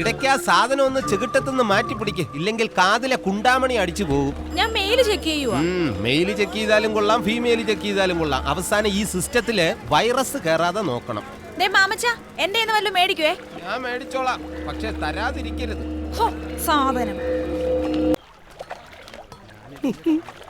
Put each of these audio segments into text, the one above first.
ഇടയ്ക്ക് ആ സാധനം ഒന്ന് ചെകിട്ടത്തുനിന്ന് മാറ്റി പിടിക്ക്. ഇല്ലെങ്കിൽ കാതിലെ കുണ്ടാമണി അടിച്ചു പോകും. ഞാൻ മെയിൽ ചെക്ക് ചെയ്യുവാ. മെയിൽ ചെക്ക് ചെയ്താലും കൊള്ളാം ഫീമെയിൽ ചെക്ക് ചെയ്താലും കൊള്ളാം. അവസാനം ഈ സിസ്റ്റത്തിൽ വൈറസ് കയറാതെ നോക്കണം. ദേ മാമച്ച എന്റെ കയ്യിന്ന് വല്ലതും മേടിക്കുവേ? ഞാൻ മേടിച്ചോളാം. പക്ഷെ തരാതിരിക്കരുത്. ഹോ സാധനം.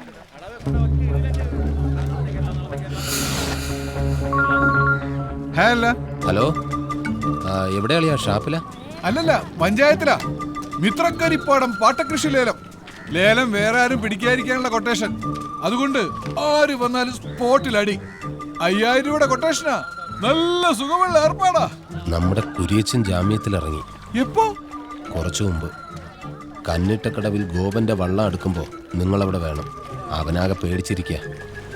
അല്ല. ഹലോ. എവിടെയാളിയാ? ഷാപ്പില? അല്ലല്ല പഞ്ചായത്തിലാ. മിത്രക്കരിപ്പാടം പാട്ടകൃഷി ലേലം. ലേലം വേറെ ആരും പിടിക്കാതിരിക്കാനുള്ള കൊട്ടേഷൻ. അതുകൊണ്ട് ആര് വന്നാലും സ്പോട്ടിൽ അടി അയ്യായിരം രൂപയുടെ കൊട്ടേഷനാ. നല്ല സുഖമുള്ള ഏർപ്പാടാ. നമ്മുടെ കുരിയച്ചൻ ജാമ്യത്തിൽ ഇറങ്ങി എപ്പോ? കുറച്ചു മുമ്പ്. കന്നിട്ടക്കടവിൽ ഗോപന്റെ വള്ളം എടുക്കുമ്പോൾ നിങ്ങളവിടെ വേണം. അവനാകെ പേടിച്ചിരിക്കുക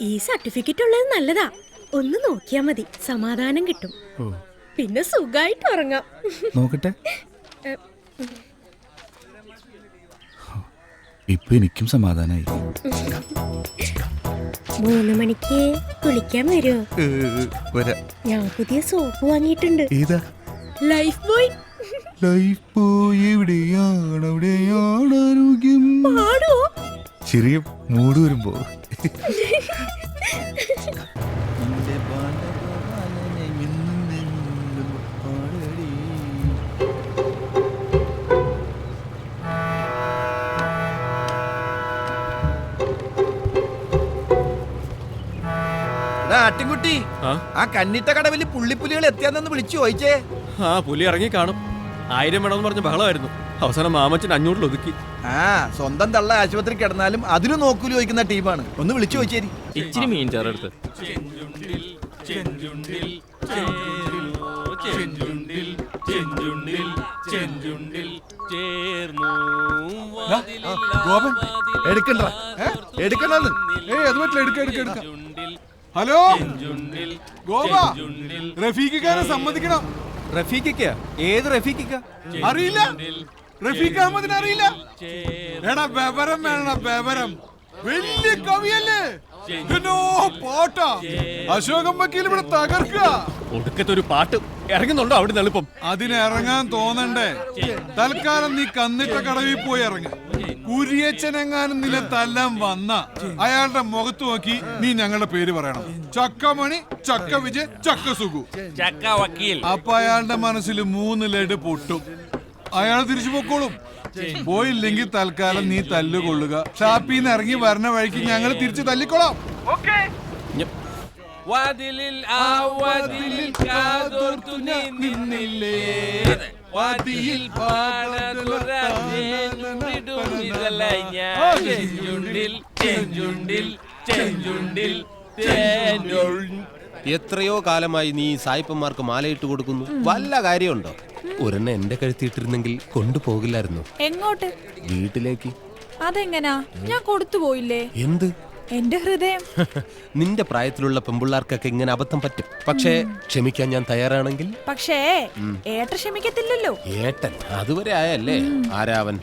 ഈ സർട്ടിഫിക്കറ്റ് ഉള്ളത് നല്ലതാ. ഒന്ന് നോക്കിയാ മതി. സമാധാനം കിട്ടും. പിന്നെ സുഖായിട്ട് ഉറങ്ങാം. നോക്കട്ടെ. ഇപ്പൊ എനിക്കും സമാധാനായി. മൂന്ന് മണിക്ക് കുളിക്കാൻ വരുമോ വരാ. ഞാൻ പുതിയ സോപ്പ് വാങ്ങിയിട്ടുണ്ട്. ഏതാ? Life boy. ലൈഫ് ബോയ് എവിടെയാണ്? എവിടെയാണ് ആരോഗ്യം. പാടുവോ ചെറിയ മൂട് വരുമ്പോ. ആട്ടിൻകുട്ടി ആ? കന്നിട്ട കടവിൽ പുള്ളിപ്പുലികൾ എത്തിയാന്നു വിളിച്ചു ചോദിച്ചേ. ആ പുലി ഇറങ്ങി കാണും. ആയിരം വേണമെന്ന് പറഞ്ഞ ബഹളമായിരുന്നു. അവസാനം മാമച്ചൻ അഞ്ഞൂറിൽ ഒതുക്കി. ആ സ്വന്തം തള്ള ആശുപത്രി കിടന്നാലും അതിനു നോക്കൂലി ചോദിക്കുന്ന ടീമാണ്. ഒന്ന് വിളിച്ചു ചോദിച്ചേരി. ഇച്ചിരി മീൻ ചേർത്ത് ഗോപൻ എടുക്കണ്ട. എടുക്കണ്ടെന്ന്. അത് പറ്റില്ല എടുക്ക എടുക്ക എടുക്ക. ഹലോ? ഗോപ റഫീഖിക്കാരെ സമ്മതിക്കണം. റഫീഖിക്ക ഏത് റഫീഖിക്ക? അറിയില്ല. റഫീഖ് അഹമ്മദിനെ അറിയില്ല. എടാ വിവരം വേണം വിവരം വലിയ കവിയല്ലേ? പാട്ടാ. അശോകം വക്കീൽ ഇവിടെ തകർക്കുക. ഒടുക്കത്തെ ഒരു പാട്ട് ഇറങ്ങുന്നുണ്ടോ അവിടെ എളുപ്പം? അതിന് ഇറങ്ങാൻ തോന്നണ്ടേ? തൽക്കാലം നീ കന്നിട്ട കടവിൽ പോയി ഇറങ്ങ. കുരിയച്ചനെങ്ങാനും നില തല്ലാൻ വന്ന അയാളുടെ മുഖത്ത് നോക്കി നീ ഞങ്ങളുടെ പേര് പറയണം. ചക്കമണി ചക്ക വിജയ് ചക്ക സുഖു ചക്ക വക്കീൽ. അപ്പൊ അയാളുടെ മനസ്സിൽ മൂന്ന് ലഡ് പൊട്ടും. അയാൾ തിരിച്ചു പൊക്കോളും. പോയില്ലെങ്കിൽ തൽക്കാലം നീ തല്ലുകൊള്ളുക. ഷാപ്പിന്ന് ഇറങ്ങി വരണ വഴിക്ക് ഞങ്ങൾ തിരിച്ചു തല്ലിക്കൊള്ളാം വാതിലിൽ ആ വാതിലിൽ കാതോർത്തു നീ നിന്നില്ലേ? വാതിയിൽ എത്രയോ കാലമായി നീ സായിപ്പന്മാർക്ക് മാലയിട്ട് കൊടുക്കുന്നു. വല്ല കാര്യമുണ്ടോ? ഒരെണ്ണം എന്റെ കഴുത്തിയിട്ടിരുന്നെങ്കിൽ കൊണ്ടുപോകില്ലായിരുന്നു. എങ്ങോട്ട്? വീട്ടിലേക്ക്. അതെങ്ങനാ? ഞാൻ കൊടുത്തു പോയില്ലേ? എന്ത്? എന്റെ ഹൃദയം. നിന്റെ പ്രായത്തിലുള്ള പെമ്പിള്ളാർക്കൊക്കെ ഇങ്ങനെ അബദ്ധം പറ്റും. പക്ഷേ ക്ഷമിക്കാൻ ഞാൻ തയ്യാറാണെങ്കിൽ? പക്ഷേ ഏട്ട ക്ഷമിക്കത്തില്ലല്ലോ. ഏട്ടൻ അതുവരെ ആയല്ലേ? ആരാവൻ?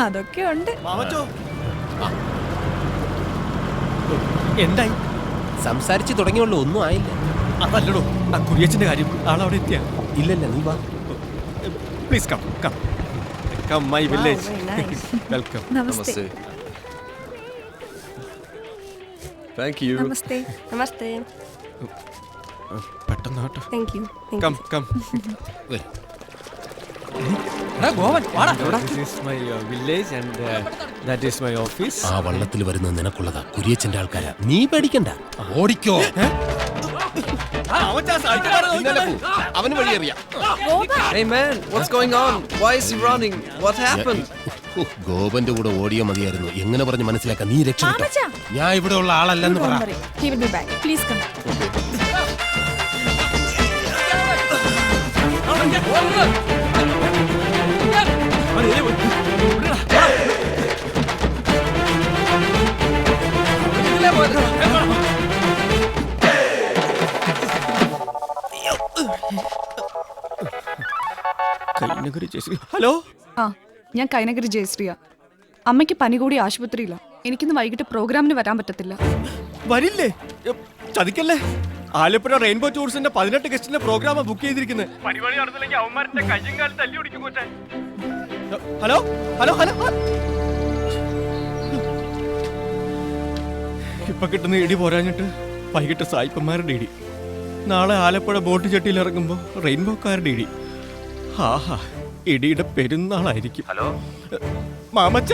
അതൊക്കെ ഉണ്ട്. എന്തായി? സംസാരിച്ചു തുടങ്ങിയുള്ളൂ ഒന്നും ആയില്ല. അതല്ലടോ ആ കുരിയച്ചന്റെ കാര്യം ആളവിടെ എത്തിയ? ഇല്ലല്ല നീ വാ. Please come come come my village welcome namaste thank you namaste namaste പെട്ടെന്ന് കേട്ടോ. താങ്ക് യു കം കം ആ വള്ളത്തിൽ വരുന്ന നിനക്കുള്ളതാ. കുരിയച്ചന്റെ ആൾക്കാരാ. നീ പേടിക്കണ്ട. ഓടിക്കോ. അവന് വഴിയറിയാം Hey man, what's going on? Why is he running? What happened? ഓ, ഗോപന്റെ കൂടെ ഓടിയോ മതിയായിരുന്നു. എങ്ങനെ പറഞ്ഞ് മനസ്സിലാക്കാൻ നീ രക്ഷപ്പെട്ടോ. ഞാൻ ഇവിടെ ഉള്ള ആളല്ലെന്ന് പറ. He will be back please come Kainakary hello? ആ ഞാൻ കൈനഗിരി ജയശ്രീയ. അമ്മയ്ക്ക് പനി കൂടി ആശുപത്രിയില്ല എനിക്കിന്ന് വൈകിട്ട് പ്രോഗ്രാമിന് വരാൻ പറ്റത്തില്ല. വരില്ലേ? ചതിക്കല്ലേ? ആലപ്പുഴ റെയിൻബോ ടൂറിസ്റ്റിന്റെ പതിനെട്ട് ഗസ്റ്റിന്റെ പ്രോഗ്രാം ബുക്ക് ചെയ്തിരിക്കുന്നത് ഹലോ? Hello hello? ഇപ്പൊ കിട്ടുന്ന ഇടി പോരാഞ്ഞിട്ട് വൈകിട്ട് സായിപ്പന്മാരുടെ ഇടി. നാളെ ആലപ്പുഴ ബോട്ട് ചട്ടിയിൽ ഇറങ്ങുമ്പോ റെയിൻബോക്കാരുടെ ഇടി. ആഹാ. ഇടിയുടെ പെരുന്നാളായിരിക്കും. ഹലോ? മാമച്ച